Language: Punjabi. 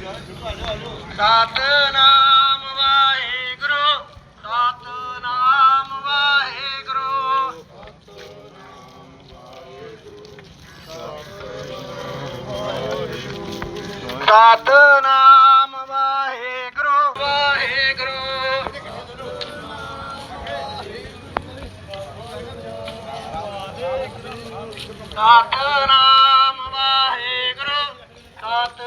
ਸਤਨਾਮ ਵਾਹਿਗੁਰੂ ਸਤਨਾਮ ਵਾਹਿਗੁਰੂ। ਸਤਨਾਮ ਵਾਹਿਗੁਰੂ ਵਾਹਿਗੁਰੂ। ਸਤਨਾਮ ਵਾਹਿਗੁਰੂ ਸਤ